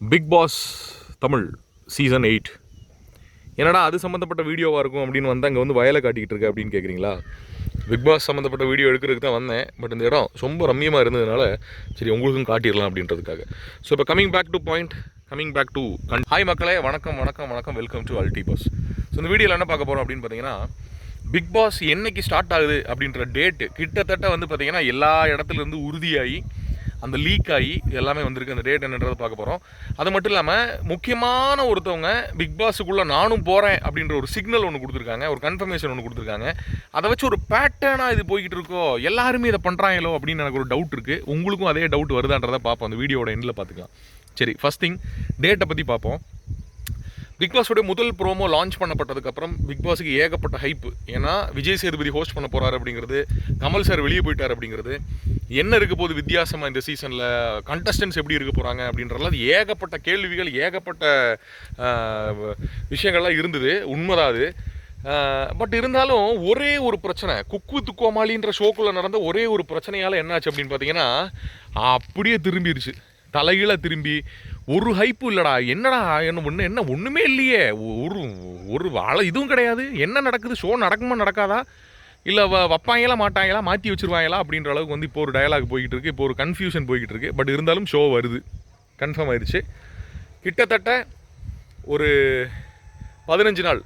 Bigg Boss Tamil season eight. என்னடா அது சம்மந்தப்பட்ட வீடியோவாக இருக்கும் அப்படின்னு வந்து அங்கே வந்து வயலை காட்டிக்கிட்டு இருக்கு அப்படின்னு கேட்குறீங்களா பிக் பாஸ் சம்மந்தப்பட்ட வீடியோ எடுக்கிறதுக்கு தான் வந்தேன். பட் இந்த இடம் ரொம்ப ரம்மியமாக இருந்ததுனால சரி உங்களுக்கும் காட்டிடலாம் அப்படின்றதுக்காக. ஸோ இப்போ coming back to point coming back to gun hi மக்களே வணக்கம் வணக்கம் வணக்கம். Welcome to Alti Boss so இந்த வீடியோவில் என்ன பார்க்க போகிறோம் அப்படின்னு பார்த்தீங்கன்னா பிக் பாஸ் என்னைக்கு ஸ்டார்ட் ஆகுது அப்படின்ற டேட்டு கிட்டத்தட்ட வந்து பார்த்தீங்கன்னா எல்லா இடத்துலேருந்து உறுதியாகி அந்த லீக் ஆகி எல்லாமே வந்திருக்கு. அந்த டேட் என்னன்றதை பார்க்க போகிறோம் அது மட்டும் இல்லாமல் முக்கியமான ஒருத்தவங்க பிக் பாஸுக்குள்ளே நானும் போகிறேன் அப்படின்ற ஒரு சிக்னல் ஒன்று கொடுத்துருக்காங்க. ஒரு கன்ஃபர்மேஷன் ஒன்று கொடுத்துருக்காங்க. அதை வச்சு ஒரு பேட்டர்னாக இது போய்கிட்டு இருக்கோ? எல்லாருமே இதை பண்ணுறாங்களோ அப்படின்னு எனக்கு ஒரு டவுட் இருக்குது உங்களுக்கும் அதே டவுட் வருதான்றதை பார்ப்போம். அந்த வீடியோட எண்டில் பார்த்துக்கலாம். சரி ஃபஸ்ட் திங் டேட்டை பற்றி பார்ப்போம். பிக் பாஸோட முதல் ப்ரோமோ லான்ச் பண்ணப்பட்டதுக்கப்புறம் பிக் பாஸுக்கு ஏகப்பட்ட ஹைப் ஏன்னா விஜய் சேதுபதி ஹோஸ்ட் பண்ண போகிறார் அப்படிங்கிறது கமல் சார் வெளியே போயிட்டார் அப்படிங்கிறது என்ன இருக்க போது வித்தியாசமாக இந்த சீசனில் கண்டஸ்டன்ஸ் எப்படி இருக்க போகிறாங்க அப்படின்றதுல அது ஏகப்பட்ட கேள்விகள் ஏகப்பட்ட விஷயங்கள்லாம் இருந்தது. உண்மைதான் அது. பட் இருந்தாலும் ஒரே ஒரு பிரச்சனை குக்கு துக்கோமாலின்ற ஷோக்குள்ளே நடந்த ஒரே ஒரு பிரச்சனையால் என்னாச்சு அப்படின்னு பார்த்தீங்கன்னா அப்படியே திரும்பிடுச்சு தலைகீழாக திரும்பி ஒரு ஹைப்பு இல்லைடா. என்னடா என்ன ஒன்று என்ன ஒன்றுமே இல்லையே. ஒரு ஒரு வாழை இதுவும் கிடையாது. என்ன நடக்குது? ஷோ நடக்குமா நடக்காதா? இல்லை வ வைப்பாங்களா மாட்டாங்களா மாற்றி வச்சுருவாங்களா அப்படின்ற அளவுக்கு வந்து இப்போ ஒரு டயலாக் போய்கிட்டு இருக்கு. இப்போ ஒரு கன்ஃபியூஷன் போய்கிட்டு இருக்கு. பட் இருந்தாலும் ஷோ வருது. கன்ஃபார்ம் ஆயிடுச்சு கிட்டத்தட்ட ஒரு பதினஞ்சு நாள்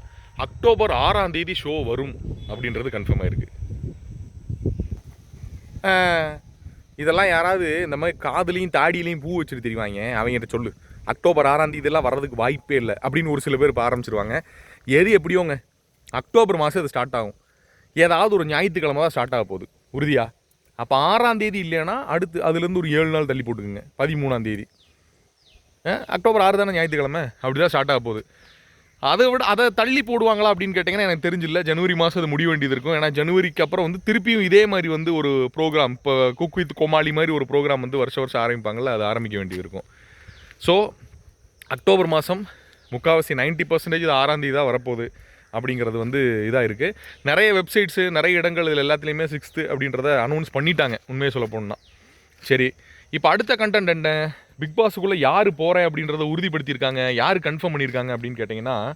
அக்டோபர் ஆறாம் தேதி ஷோ வரும் அப்படின்றது கன்ஃபார்ம் ஆயிருக்கு. இதெல்லாம் யாராவது இந்த மாதிரி காதுலையும் தாடியிலையும் பூ வச்சுட்டு தெரிவாங்க அவங்ககிட்ட சொல்லு. அக்டோபர் ஆறாம் தேதியெல்லாம் வர்றதுக்கு வாய்ப்பே இல்லை. அப்படின்னு ஒரு சில பேர் இப்போ ஆரம்பிச்சிருவாங்க. எது எப்படியோங்க? அக்டோபர் மாதம் இது ஸ்டார்ட் ஆகும். ஏதாவது ஒரு ஞாயிற்றுக்கிழமை தான் ஸ்டார்ட் ஆக போகுது. உறுதியா? அப்போ ஆறாம் தேதி இல்லைன்னா அடுத்து அதுலேருந்து ஒரு ஏழு நாள் தள்ளி போட்டுக்குங்க. பதிமூணாம் தேதி. அக்டோபர் ஆறு தானே ஞாயிற்றுக்கிழமை? அப்படி தான் ஸ்டார்ட் ஆக போகுது. அதை விட அதை தள்ளி போடுவாங்களா அப்படின்னு கேட்டிங்கன்னா எனக்கு தெரிஞ்சில்ல. ஜனவரி மாதம் அது முடிய வேண்டியது இருக்கும். ஏன்னா ஜனவரிக்கு அப்புறம் வந்து திருப்பியும் இதே மாதிரி வந்து ஒரு ப்ரோக்ராம் இப்போ குக் வித் கோமாளி மாதிரி ஒரு ப்ரோக்ராம் வந்து வருஷம் வருஷம் ஆரம்பிப்பாங்கள்ல அது ஆரம்பிக்க வேண்டியது இருக்கும். ஸோ அக்டோபர் மாதம் முக்கால்வாசி நைன்ட்டி பர்சன்டேஜ் இது ஆறாம் தேதி தான் வரப்போகுது அப்படிங்கிறது வந்து இதாக இருக்குது நிறைய வெப்சைட்ஸு நிறைய இடங்கள் இதில் எல்லாத்துலேயுமே சிக்ஸ்த்து அப்படின்றத அனௌன்ஸ் பண்ணிட்டாங்க உண்மையை சொல்ல போனால் சரி இப்போ அடுத்த கண்டென்ட் என்ன? பிக் பாஸுக்குள்ளே யார் போகிறேன் அப்படின்றத உறுதிப்படுத்தியிருக்காங்க யார் கன்ஃபார்ம் பண்ணியிருக்காங்க அப்படின்னு கேட்டிங்கன்னா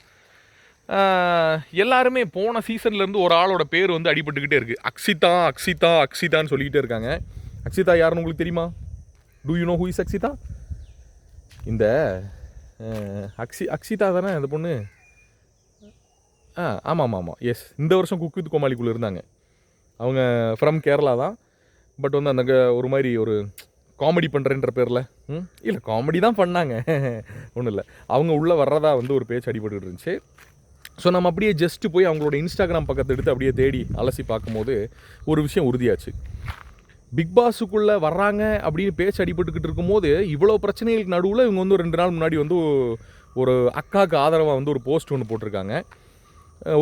எல்லாருமே போன சீசன்லேருந்து ஒரு ஆளோட பேர் வந்து அடிபட்டுக்கிட்டே இருக்குது அக்ஷிதா அக்ஷிதா அக்ஷிதான்னு சொல்லிக்கிட்டே இருக்காங்க. அக்ஷிதா யாருன்னு உங்களுக்கு தெரியுமா? Do you know who is Akshitha? இந்த அக்ஷி அக்ஷிதா தானே அந்த பொண்ணு? ஆ ஆமாம் ஆமாம் ஆமாம் எஸ் இந்த வருஷம் குக் வித் கோமாளிக்குள்ளே இருந்தாங்க. அவங்க ஃப்ரம் கேரளா தான். பட் வந்து அந்த க- ஒரு மாதிரி ஒரு காமெடி பண்ணுறேன்ற பேரில்? ம்? இல்லை காமெடி தான் பண்ணாங்க. ஒன்றும் இல்லை. அவங்க உள்ளே வர்றதா வந்து ஒரு பேச்சு அடிபட்டு இருந்துச்சு. ஸோ நம்ம அப்படியே ஜஸ்ட்டு போய் அவங்களோட இன்ஸ்டாகிராம் பக்கத்தை எடுத்து அப்படியே தேடி அலசி பார்க்கும்போது ஒரு விஷயம் உறுதியாச்சு. பிக் பாஸுக்குள்ளே வர்றாங்க அப்படின்னு பேச்சு அடிபட்டுக்கிட்டு இருக்கும்போது இவ்வளோ பிரச்சனைகளுக்கு நடுவில் இவங்க வந்து ஒரு ரெண்டு நாள் முன்னாடி வந்து ஒரு அக்காவுக்கு ஆதரவாக வந்து ஒரு போஸ்ட் ஒன்று போட்டிருக்காங்க.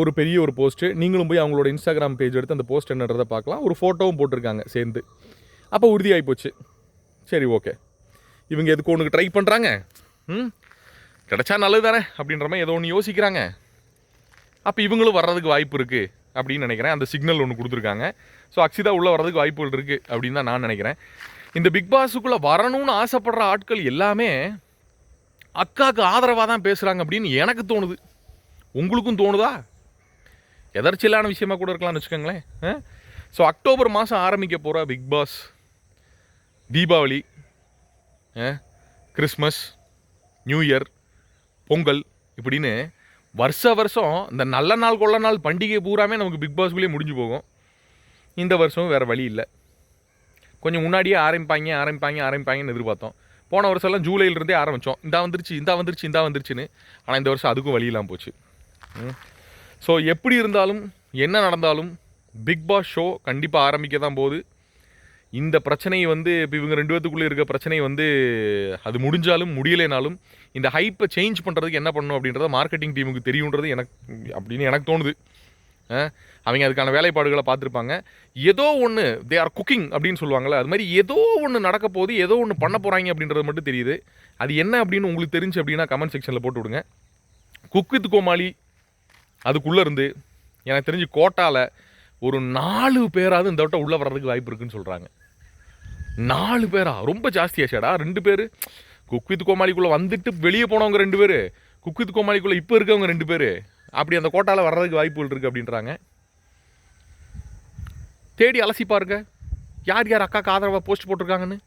ஒரு பெரிய ஒரு போஸ்ட்டு நீங்களும் போய் அவங்களோட இன்ஸ்டாகிராம் பேஜ் எடுத்து அந்த போஸ்ட் என்னன்றதை பார்க்கலாம். ஒரு ஃபோட்டோவும் போட்டிருக்காங்க சேர்ந்து. அப்போ உறுதியாகி போச்சு. சரி ஓகே இவங்க எதுக்கு ஒன்றுக்கு ட்ரை பண்ணுறாங்க ம்? கிடைச்சா நல்லது தானே அப்படின்ற மாதிரி ஏதோ ஒன்று யோசிக்கிறாங்க. அப்போ இவங்களும் வர்றதுக்கு வாய்ப்பு இருக்குது அப்படின்னு நினைக்கிறேன். அந்த சிக்னல் ஒன்று கொடுத்துருக்காங்க. ஸோ அக்ஷிதா உள்ளே வர்றதுக்கு வாய்ப்புகள் இருக்குது அப்படின்னு தான் நான் நினைக்கிறேன். இந்த பிக் பாஸுக்குள்ளே வரணும்னு ஆசைப்படுற ஆட்கள் எல்லாமே அக்காவுக்கு ஆதரவாக தான் பேசுகிறாங்க அப்படின்னு எனக்கு தோணுது. உங்களுக்கும் தோணுதா? எதர்ச்சியிலான விஷயமா கூட இருக்கலாம்னு வச்சுக்கோங்களேன் ஸோ அக்டோபர் மாதம் ஆரம்பிக்க போகிற Bigg Boss Deepavali Christmas new year Pongal இப்படின்னு வருஷ வருஷம் இந்த நல்ல நாள் கொள்ள நாள் பண்டிகை பூராமே நமக்கு பிக் பாஸ்குள்ளேயே முடிஞ்சு போகும். இந்த வருஷமும் வேறு வழி இல்லை. கொஞ்சம் முன்னாடியே ஆரம்பிப்பாங்க ஆரம்பிப்பாங்க ஆரம்பிப்பாங்கன்னு எதிர்பார்த்தோம். போன வருஷம்லாம் ஜூலையிலிருந்தே ஆரம்பித்தோம் இந்தா வந்துருச்சு இந்தா வந்துருச்சு இந்தா வந்துருச்சுன்னு. ஆனால் இந்த வருஷம் அதுக்கும் வழி இல்லாமல் போச்சு. ஸோ எப்படி இருந்தாலும் என்ன நடந்தாலும் பிக் பாஸ் ஷோ கண்டிப்பாக ஆரம்பிக்க தான் போகுது. இந்த பிரச்சனையை வந்து இப்போ இவங்க ரெண்டு பேத்துக்குள்ளே இருக்க பிரச்சனை வந்து அது முடிஞ்சாலும் முடியலைனாலும் இந்த ஹைப்பை சேஞ்ச் பண்ணுறதுக்கு என்ன பண்ணணும் அப்படின்றத மார்க்கெட்டிங் டீமுக்கு தெரியுன்றது எனக்கு அப்படின்னு எனக்கு தோணுது. அவங்க அதுக்கான வேலைப்பாடுகளை பார்த்துருப்பாங்க. ஏதோ ஒன்று தே ஆர் குக்கிங் அப்படின்னு சொல்லுவாங்கள்ல அது மாதிரி ஏதோ ஒன்று நடக்க போது ஏதோ ஒன்று பண்ண போகிறாங்க அப்படின்றது மட்டும் தெரியுது. அது என்ன அப்படின்னு உங்களுக்கு தெரிஞ்சு அப்படின்னா கமெண்ட் செக்ஷனில் போட்டு விடுங்க. குக் வித் கோமாளி அதுக்குள்ளே இருந்து எனக்கு தெரிஞ்சு கோட்டாவில் ஒரு நாலு பேராவது இந்த வட்டம் உள்ளே வர்றதுக்கு வாய்ப்பு இருக்குன்னு சொல்கிறாங்க நாலு பேரா? ரொம்ப ஜாஸ்தியாச்சேடா. ரெண்டு பேர்? குக் வித் கோமாளிக்குள்ளே வந்துட்டு வெளியே போனவங்க ரெண்டு பேர். குக் வித் கோமாளிக்குள்ளே இப்போ இருக்கவங்க ரெண்டு பேர். அப்படி அந்த கோட்டாவில் வர்றதுக்கு வாய்ப்புகள் இருக்குது அப்படின்றாங்க. தேடி அலசி பாருங்க. யார் யார் அக்காவுக்கு ஆதரவாக போஸ்ட் போட்டிருக்காங்கன்னு?